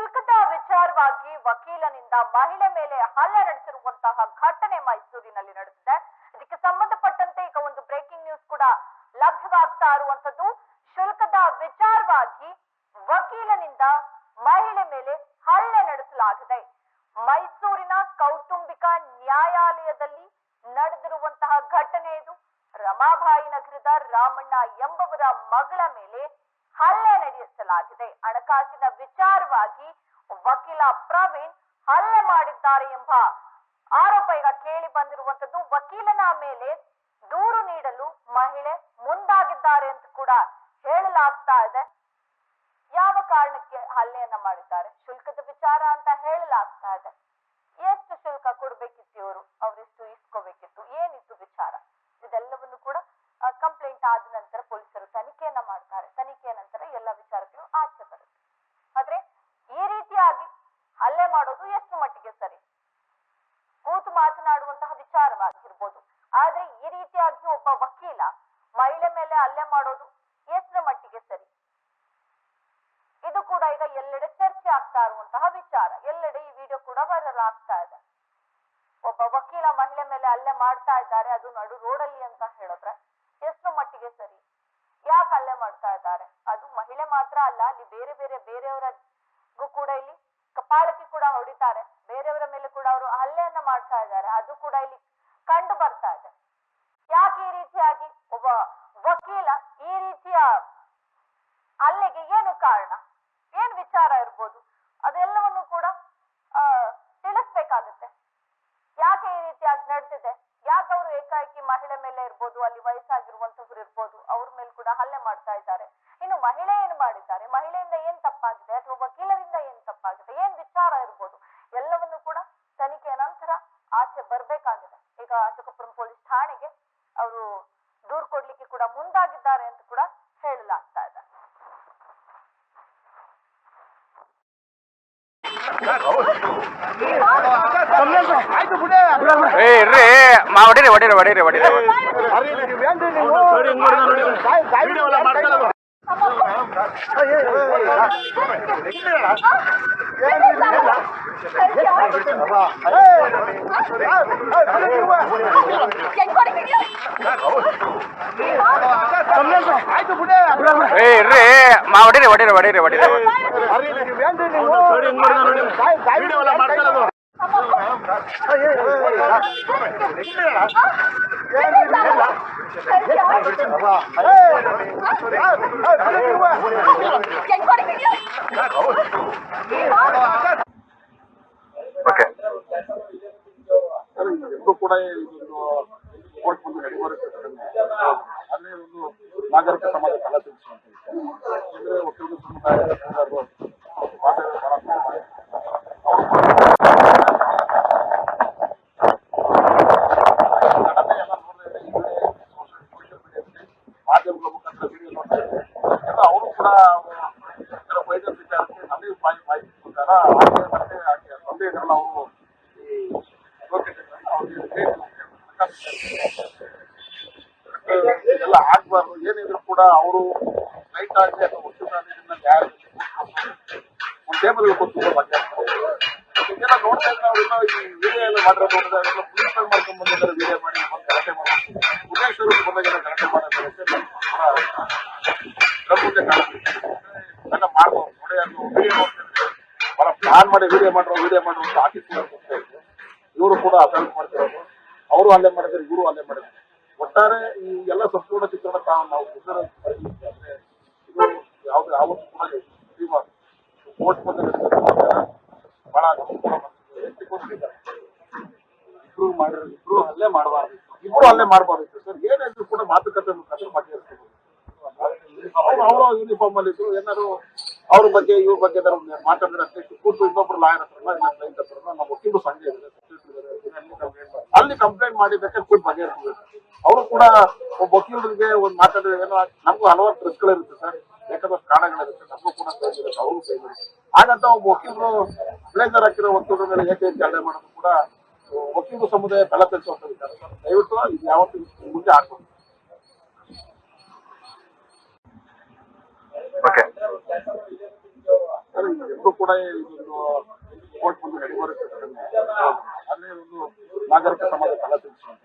ಶುಲ್ಕದ ವಿಚಾರವಾಗಿ ವಕೀಲನಿಂದ ಮಹಿಳೆ ಮೇಲೆ ಹಲ್ಲೆ ನಡೆಸಿರುವಂತಹ ಘಟನೆ ಮೈಸೂರಿನಲ್ಲಿ ನಡೆದಿದೆ. ಇದಕ್ಕೆ ಸಂಬಂಧಪಟ್ಟಂತೆ ಈಗ ಒಂದು ಬ್ರೇಕಿಂಗ್ ನ್ಯೂಸ್ ಕೂಡ ಲಭ್ಯವಾಗ್ತಾ ಇರುವಂತದ್ದು ಶುಲ್ಕದ ವಿಚಾರವಾಗಿ ವಕೀಲನಿಂದ ಮಹಿಳೆ ಮೇಲೆ ಹಲ್ಲೆ ನಡೆಸಲಾಗಿದೆ. ಮೈಸೂರಿನ ಕೌಟುಂಬಿಕ ನ್ಯಾಯಾಲಯದಲ್ಲಿ ನಡೆದಿರುವಂತಹ ಘಟನೆ ಇದು. ರಮಾಬಾಯಿ ನಗರದ ರಾಮಣ್ಣ ಎಂಬವರ ಮಗಳ ಮೇಲೆ ನಡೆಸಲಾಗಿದೆ ಹಣಕಾಸಿನ ವಿಚಾರವಾಗಿ ವಕೀಲ ಪ್ರವೀಣ್ ಹಲ್ಲೆ ಮಾಡಿದ್ದಾರೆ ಎಂಬ ಆರೋಪ ಈಗ ಕೇಳಿ ಬಂದಿರುವಂತದ್ದು ವಕೀಲನ ಮೇಲೆ ದೂರು ನೀಡಲು ಮಹಿಳೆ ಮುಂದಾಗಿದ್ದಾರೆ ಅಂತ ಕೂಡ ಹೇಳಲಾಗ್ತಾ ಇದೆ. ಯಾವ ಕಾರಣಕ್ಕೆ ಹಲ್ಲೆಯನ್ನ ಮಾಡಿದ್ದಾರೆ? ಶುಲ್ಕದ ವಿಚಾರ ಅಂತ ಹೇಳಲಾಗ್ತಾ ಇದೆ. ಎಷ್ಟು ಶುಲ್ಕ ಕೊಡ್ಬೇಕಿತ್ತು ಇವರು? ಅವರಿಷ್ಟು ಇಸ್ಕೋಬೇಕಿತ್ತು. ಏನಿತ್ತು ವಿಚಾರ ಇದೆಲ್ಲವನ್ನು ಕೂಡ ಕಂಪ್ಲೇಂಟ್ ಆದ ನಂತರ ಪೊಲೀಸರು ತನಿಖೆಯನ್ನ ಮಾಡ್ತಾರೆ ತನಿಖೆಯ ನಂತರ ಎಲ್ಲ ವಿಚಾರಗಳು ಆಚೆ ಬರುತ್ತೆ ಆದ್ರೆ ಈ ರೀತಿಯಾಗಿ ಹಲ್ಲೆ ಮಾಡೋದು ಎಷ್ಟು ಮಟ್ಟಿಗೆ ಸರಿ ಕೂತು ಮಾತನಾಡುವಂತಹ ವಿಚಾರವಾಗಿರ್ಬೋದು ಆದ್ರೆ ಈ ರೀತಿಯಾಗಿ ಒಬ್ಬ ವಕೀಲ ಮಹಿಳೆ ಮೇಲೆ ಹಲ್ಲೆ ಮಾಡೋದು ಎಷ್ಟರ ಮಟ್ಟಿಗೆ ಸರಿ? ಇದು ಕೂಡ ಈಗ ಎಲ್ಲೆಡೆ ಚರ್ಚೆ ಆಗ್ತಾ ಇರುವಂತಹ ವಿಚಾರ. ಎಲ್ಲೆಡೆ ಈ ವಿಡಿಯೋ ಕೂಡ ವೈರಲ್ ಆಗ್ತಾ ಇದೆ. ಒಬ್ಬ ವಕೀಲ ಮಹಿಳೆ ಮೇಲೆ ಅಲ್ಲೇ ಮಾಡ್ತಾ ಇದ್ದಾರೆ, ಅದು ನಡು ರೋಡಲ್ಲಿ ಅಂತ ಹೇಳಿದ್ರೆ ಎಷ್ಟು ಮಟ್ಟಿಗೆ ಸರಿ? ಯಾಕೆ ಅಲ್ಲೇ ಮಾಡ್ತಾ ಇದ್ದಾರೆ? ಅದು ಮಹಿಳೆ ಮಾತ್ರ ಅಲ್ಲ, ಅಲ್ಲಿ ಬೇರೆ ಬೇರೆ ಬೇರೆಯವರಿಗೂ ಕೂಡ ಇಲ್ಲಿ ಕಪಾಳಕ್ಕೆ ಕೂಡ ಹೊಡಿತಾರೆ. ಬೇರೆಯವರ ಮೇಲೆ ಕೂಡ ಅವರು ಹಲ್ಲೆಯನ್ನ ಮಾಡ್ತಾ ಇದ್ದಾರೆ. ಅದು ಕೂಡ ಇಲ್ಲಿ ಕಂಡು ಬರ್ತಾ ಇದೆ. ಯಾಕೆ ಈ ರೀತಿಯಾಗಿ ಒಬ್ಬ ವಕೀಲ ಈ ರೀತಿಯ ಅಲ್ಲಿಗೆ ಏನು ಕಾರಣ? ಏನ್ ವಿಚಾರ ಇರ್ಬೋದು? ಅದೆಲ್ಲವನ್ನು ಕೂಡ ತಿಳಿಸ್ಬೇಕಾಗುತ್ತೆ. ಯಾಕೆ ಈ ರೀತಿಯಾಗಿ ನಡೆದಿದೆ? ಯಾಕೆ ಅವರು ಏಕಾಏಕಿ ಮಹಿಳೆ ಮೇಲೆ ಇರ್ಬೋದು, ಅಲ್ಲಿ ವಯಸ್ಸಾಗಿರುವಂತವ್ರು ಇರ್ಬೋದು, ಅವ್ರ ಮೇಲೆ ಕೂಡ ಹಲ್ಲೆ ಮಾಡ್ತಾ ಇದ್ದಾರೆ? ಇನ್ನು ಮಹಿಳೆ ಏನ್ ಮಾಡಿದ್ದಾರೆ? ಮಹಿಳೆಯಿಂದ ಏನ್ ತಪ್ಪಾಗಿದೆ? ಅಥವಾ ವಕೀಲರಿಂದ ಏನ್ ತಪ್ಪಾಗಿದೆ? ಏನ್ ವಿಚಾರ ಇರ್ಬೋದು? ಎಲ್ಲವನ್ನು ಕೂಡ ತನಿಖೆಯ ನಂತರ ಆಚೆ ಬರ್ಬೇಕಾಗಿದೆ. ಈಗ ಅಶೋಕಪುರಂ ಪೊಲೀಸ್ ಠಾಣೆಗೆ ಇರ್ರಿ ಮಾ ಹೊಡೀರಿ ಹೊಡೀರಿ ಹೊಡೀರಿ ಹೊಡೀರಿ ಓಕೆ ಎಲ್ಲರೂ ಕೂಡ ಕೋರ್ಟ್ ಅಲ್ಲೇ ಒಂದು ನಾಗರಿಕ ಸಮಾಜ ಕಲಾ ತಿಳಿಸುವಂತ. ಅಂದ್ರೆ ಒಕ್ಕಲಿಗ ಸಮುದಾಯ ಎಲ್ಲರೂ ಮಾತಾಡಿ ಬಹಳ ಮಾಡಿ. ಘಟನೆ ಎಲ್ಲ ನೋಡ್ತಾ ಇದ್ರೆ ಈ ಕಡೆ social- social media ದಲ್ಲಿ ಮಾಧ್ಯಮಗಳ ಮುಖಾಂತರ ವಿಡಿಯೋ ನೋಡ್ತಾ ಇದ್ರೆ ಎಲ್ಲ ಅವರು ಕೂಡ ಕೆಲವು ವೈದ್ಯರ ವಿಚಾರಕ್ಕೆ ನಮಗೆ ಮಾಹಿತಿ ಮಾಹಿತಿ ಪ್ರಕಾರ ಆಕೆ ಮತ್ತೆ ಆಕೆ ತಂದೆ ಇದ್ರಲ್ಲ ಅವರು ಈ advocate ಅವ್ರಿಗೆ ಎಲ್ಲ ಆಗ್ಬಾರ್ದು. ಏನಿದ್ರು ಕೂಡ ಅವರು ರೈಟ್ ಆಗಲಿ ಅಥವಾ ವಕೀಲರಾಗಲಿ ಯಾರು ಒಂದು ಟೇಬಲ್ ಕೂತ್ಕೊಂಡು ಇದೆಲ್ಲ ನೋಡ್ತಾ ಇದ್ರೆ ನಾವೆಲ್ಲ ಈ ವಿಡಿಯೋ ಎಲ್ಲ ಮಾಡಿರೋದು ನೋಡಿದ್ರೆ ಎಲ್ಲ ಪುಲಿಸ್ ಮಾಡ್ಕೊಂಡ್ ಬಂದಿದ್ದಾರೆ ವಿಡಿಯೋ ಮಾಡಿ ಬಂದು ಗಲಾಟೆ ಮಾಡೋದು. ಭುವನೇಶ್ವರಕ್ಕೆ ಬಂದಾಗೆಲ್ಲ ಗಲಾಟೆ ಮಾಡೋದು. ನಮ್ಮ ಮುಂದೆ ಎಲ್ಲ ಮಾಡ್ಬೋದು ನೋಡಿ ಅದು ಪ್ಲಾನ್ ಮಾಡಿ ವಿಡಿಯೋ ಮಾಡ್ರು ವಿಡಿಯೋ ಮಾಡ್ರು ಅಂತ ಆಫೀಸ್ ಇವರು ಕೂಡ ಅಸಲ್ಟ್ ಮಾಡ್ತಿರೋದು. ಅವರು ಅಲ್ಲೇ ಮಾಡಿದ್ರು, ಇವರು ಅಲ್ಲೇ ಮಾಡಿದ್ರು. ಒಟ್ಟಾರೆ ಈ ಎಲ್ಲ ಸಂಪೂರ್ಣ ಚಿತ್ರಣ ತಾವು ನಾವು ಇದು ಯಾವ್ದು ಕೋರ್ಟ್ ಬಹಳ ಇಬ್ರು ಮಾಡಿರೋ ಅಲ್ಲೇ ಮಾಡಬಾರ್ದು ಇಬ್ರು ಅಲ್ಲೇ ಮಾಡಬಾರ್ದು ಸರ್, ಏನಾದ್ರು ಕೂಡ ಮಾತುಕತೆ ಕಷ್ಟ ಬಗೆಹರಿಸ್ಬೋದು ಅವ್ರು ಯೂನಿಫಾರ್ಮ್ ಅಲ್ಲಿ ಇದ್ರು? ಏನಾದ್ರು ಅವ್ರ ಬಗ್ಗೆ, ಇವ್ರ ಬಗ್ಗೆ ಮಾತಾಡಿದ್ರೆ ಅಷ್ಟೇ ಕೂತು ಇನ್ನೊಬ್ರು ಲಾಯರ್ ಹತ್ರ ಹತ್ರ ನಮ್ಮ ವಕೀಲರು ಇದನ್ನ ಅಲ್ಲಿ ಕಂಪ್ಲೇಂಟ್ ಮಾಡಿ ಬೇಕಾದ್ರೆ ಕೂತ್ ಬಗೆಹರಿಸಬೇಕು ಅವರು ಕೂಡ ಒಬ್ಬ ವಕೀಲರಿಗೆ ಒಂದು ಮಾತಾಡಿದ್ರೆ ಏನೋ ನಮಗೂ ಹಲವಾರು ಟ್ರಿಸ್ಗಳಿರುತ್ತೆ ಸರ್. ಬೇಕಾದಷ್ಟು ಕಾರಣಗಳಿರುತ್ತೆ. ನಮಗೂ ಕೂಡ ಅವರು ಹಾಗಂತ ಒಬ್ಬ ವಕೀಲರು ಬ್ಲೇಜರ್ ಹಾಕಿರೋ ವಕೀಲರ ಮೇಲೆ ಏಕೆ ಜಾಡೆ ಮಾಡೋದು ಕೂಡ ವಕೀಲ ಸಮುದಾಯ ತಲೆ ತೆಗೆಸುವಂತ ವಿಚಾರ ದಯವಿಟ್ಟು ಇದು ಯಾವತ್ತೂ ಮುಂದೆ ಆಗ್ಬೋದು ಓಕೆ ಇಬ್ಬರು ಕೂಡ ಇದೊಂದು ಕೋರ್ಟ್ ಅಲ್ಲೇ ಒಂದು ನಾಗರಿಕ ಸಮಾಜ ತಲೆ ತುಂಬಿಸುವಂತ